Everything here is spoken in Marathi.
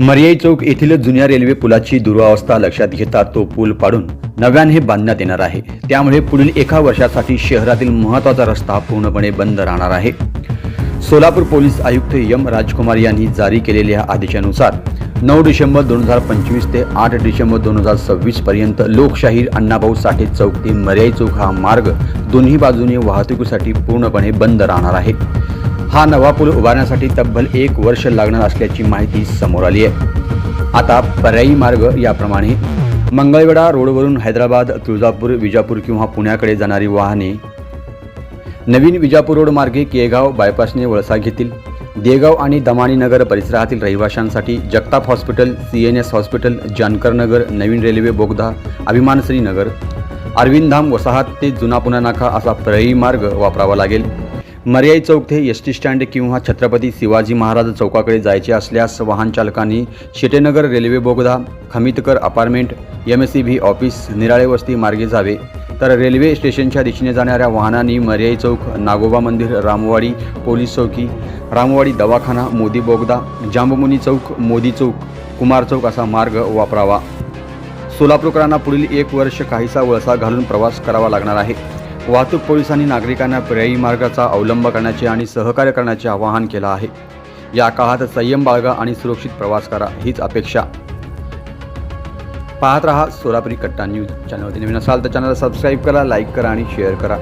मर्याई चौक येथील जुन्या रेल्वे पुलाची दुरावस्था लक्षात घेता तो पूल पाडून नव्याने बांधण्यात येणार आहे. त्यामुळे पुढील एका वर्षासाठी शहरातील महत्त्वाचा रस्ता पूर्णपणे बंद राहणार आहे. सोलापूर पोलीस आयुक्त एम राजकुमार यांनी जारी केलेल्या आदेशानुसार नऊ डिसेंबर दोन हजार पंचवीस ते आठ डिसेंबर दोन हजार सव्वीस पर्यंत लोकशाहीर अण्णाभाऊ साठे चौक ते मर्याई चौक हा मार्ग दोन्ही बाजूने वाहतुकीसाठी पूर्णपणे बंद राहणार आहे. हा नवा पूल उभारण्यासाठी तब्बल एक वर्ष लागणार असल्याची माहिती समोर आली आहे. आता पर्यायी मार्ग याप्रमाणे मंगळवेढा रोडवरून हैदराबाद तुळजापूर विजापूर किंवा पुण्याकडे जाणारी वाहने नवीन विजापूर रोड मार्गे केगाव बायपासने वळसा घेतील. देगाव आणि दमाणीनगर परिसरातील रहिवाशांसाठी Jagtap hospital C N S hospital Jankarnagar नवीन रेल्वे बोगदा अभिमानश्रीनगर अरविंदधाम वसाहत ते जुना पुणा नाका असा पर्यायी मार्ग वापरावा लागेल. मर्याई चौक ते एस टी स्टँड किंवा छत्रपती शिवाजी महाराज चौकाकडे जायचे असल्यास वाहन चालकांनी शेटेनगर रेल्वे बोगदा Khamitkar apartment M S C B office Nirale वस्ती मार्गे जावे. तर रेल्वे स्टेशनच्या दिशेने जाणाऱ्या वाहनांनी मर्याई चौक नागोबा मंदिर रामवाडी पोलीस चौकी रामवाडी दवाखाना मोदी बोगदा जांबमुनी चौक मोदी चौक कुमार चौक असा मार्ग वापरावा. सोलापूरकरांना पुढील एक वर्ष काहीसा वळसा घालून प्रवास करावा लागणार आहे. वाहतूक पोलिसांनी नागरिकांना पर्यायी मार्गाचा अवलंब करण्याचे आणि सहकार्य करण्याचे आवाहन केलं आहे. या काळात संयम बाळगा आणि सुरक्षित प्रवास करा हीच अपेक्षा. पाहत रहा सोलापुरी कट्टा न्यूज. चॅनलवरती नवीन असाल तर चॅनलला सबस्क्राईब करा लाईक करा आणि शेअर करा.